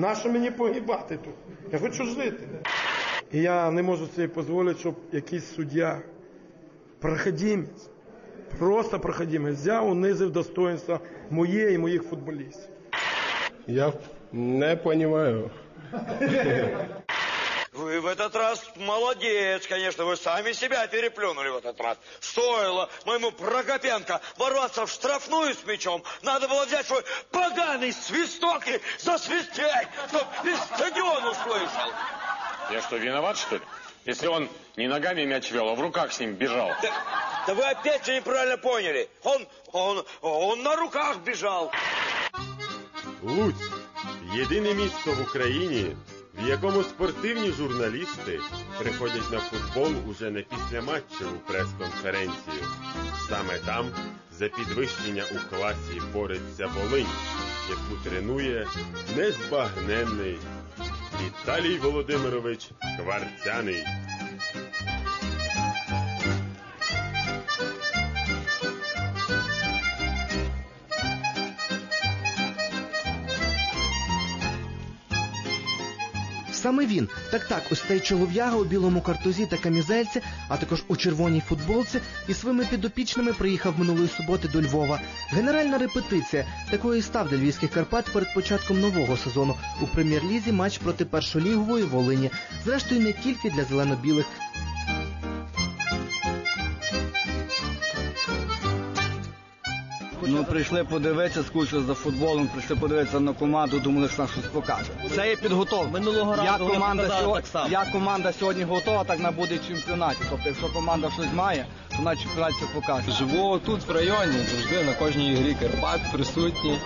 Нащо мені погибати тут? Я хочу жити. І я не можу собі дозволити, щоб якийсь суддя, проходимець, просто проходимець, взяв, унизив достоинство моє і моїх футболістів. Я не понимаю. Вы в этот раз молодец, конечно, вы сами себя переплюнули в этот раз. Стоило моему Прокопенко ворваться в штрафную с мячом. Надо было взять свой поганый свисток и засвистеть, чтоб весь стадион услышал. Я что, виноват, что ли? Если он не ногами мяч вел, а в руках с ним бежал. Да, да вы опять все неправильно поняли. Он, он, он на руках бежал. Луцьк єдине місто в Україні, В якому спортивні журналісти приходять на футбол уже не після матчу у прес-конференцію. Саме там за підвищення у класі бореться Волинь, яку тренує незбагненний Віталій Володимирович Кварцяний. Саме він, так так, ось цей чолов'яга у білому картузі та камізельці, а також у червоній футболці, і своїми підопічними приїхав минулої суботи до Львова. Генеральна репетиція такої став для львівських Карпат перед початком нового сезону у прем'єр-лізі матч проти першолігової Волині. Зрештою, не тільки для зелено-білих. Ну, прийшли подивитися, скучили за футболом, прийшли подивитися на команду, думали, що нас щось покаже. Це є підготовка. Минулого разу як вони команда, показали сьо- так само. як команда сьогодні готова, так вона буде і в чемпіонаті. Тобто, якщо команда щось має, то на чемпіонаті це покаже. Живу тут в районі, завжди на кожній ігрі Карпат присутні.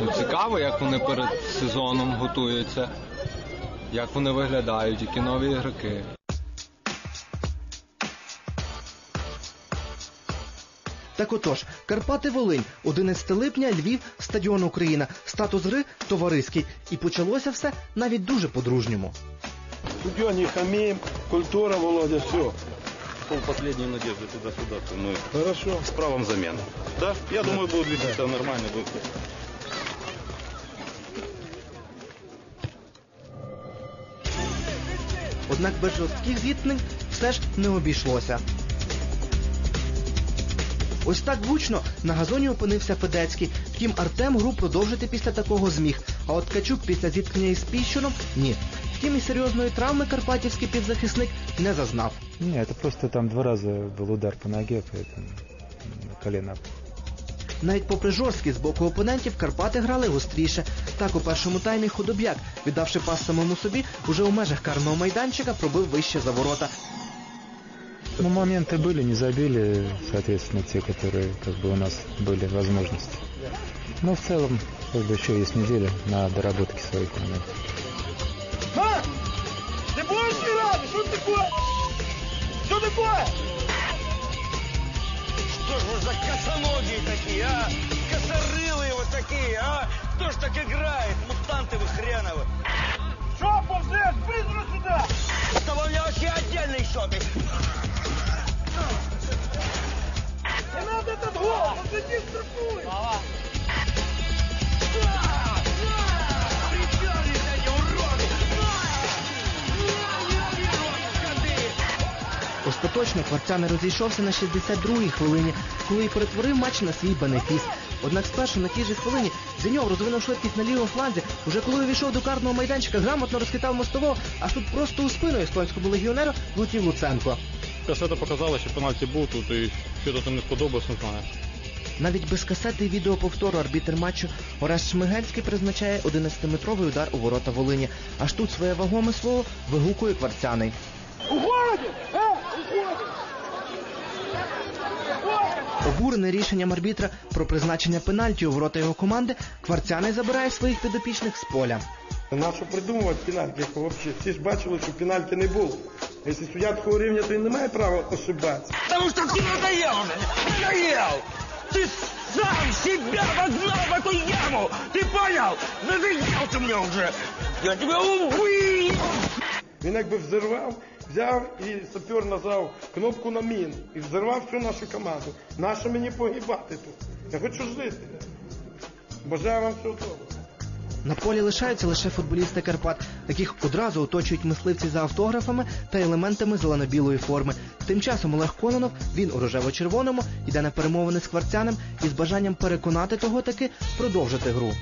Ну, цікаво, як вони перед сезоном готуються, як вони виглядають, які нові ігроки. Так отож, Карпати Волинь, 11 липня, Львів, стадіон Україна, статус гри товариський. І почалося все навіть дуже по-дружньому. Суддя не хамим, культура, Володя, все. Пол последней надежды туда-сюда. Мы Хорошо. с правом замены. Да? Я думаю, будет вести себя нормально. Будет. Однак без жорстких зіткнень все ж не обійшлося. Ось так гучно на газоні опинився Федецький. Втім, Артем гру продовжити після такого зміг. А от Ткачук після зіткнення із Піщуном – ні. Втім, і серйозної травми карпатівський півзахисник не зазнав. Не, это просто там два раза был удар по ноге, поэтому м, колено. Навіть попри жорсткість з боку опонентів, Карпати грали гостріше. Так у першому таймі худоб'як, віддавши пас самому собі, уже у межах карного майданчика пробив вище за ворота. Ну, моменты были, не забили, соответственно, те, которые как бы у нас были возможности. Но в целом, как бы еще есть неделя на доработке своих моментов. А? Ты будешь играть? Что такое? Что такое? Что ж вы за косоногие такие, Остаточно Кварцяни розійшовся на 62-й хвилині, коли й перетворив матч на свій бенефіс. Однак спершу на тій же хвилині Зеньов розвинув швидкість на лівому фланзі. Уже коли увійшов до карного майданчика, грамотно розхитав мостового, аж тут просто у спину естонському легіонеру влетів Луценко. Касета показала, що пенальті був тут і що тут не сподобалось, не знаю. Навіть без касети і відеоповтору арбітр матчу Орес Шмигельський призначає 11-метровий удар у ворота Волині. Аж тут своє вагоме слово вигукує Кварцяний. Э, уходит! Обурений рішенням арбітра про призначення пенальті у ворота його команди, Кварцяний забирає своїх підопічних з поля. Нащо придумувати пенальті, якщо взагалі всі ж бачили, що пенальті не було. Якщо суддя такого рівня, то він не має права ошибатися. Потому что ты надоел уже! Надоел! Ты сам себя вогнал в эту яму! Ты понял? Надоел ты мне уже! Я тебя убью! Він якби взорвав, взяв і сапер нажав кнопку на міну і взорвав всю нашу команду. Нащо мені погибати тут? Я хочу жити. Бажаю вам всього доброго. На полі лишаються лише футболісти Карпат, яких одразу оточують мисливці за автографами та елементами зелено-білої форми. Тим часом Олег Кононов, він у рожево-червоному, йде на перемовини з кварцяним із бажанням переконати того таки продовжити гру.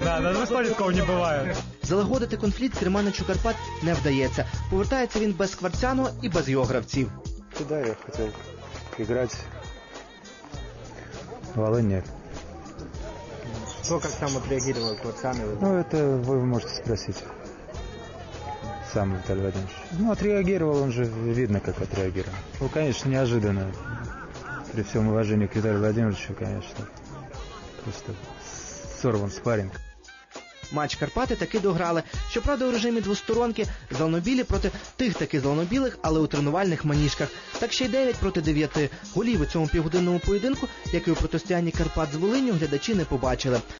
Да, на Западе такого не бывает. Залагодити конфлікт керманичу Карпат не вдається. Повертається він без Скворцяного і без його гравців. Туда я хотел играть. Волынь нет. Что, как там отреагировал Кварцаны? Ну, это вы можете спросить. Сам Виталий Владимирович. Ну, отреагировал, он же видно, как отреагировал. Ну, конечно, неожиданно. При всем уважении к Виталию Владимировичу, конечно. Просто сорван спарринг. Матч Карпати таки дограли. Щоправда, у режимі двосторонки зеленобілі проти тих таки зеленобілих, але у тренувальних маніжках. Так ще й 9 проти 9. Голів у цьому півгодинному поєдинку, як і у протистоянні Карпат з Волинню, глядачі не побачили.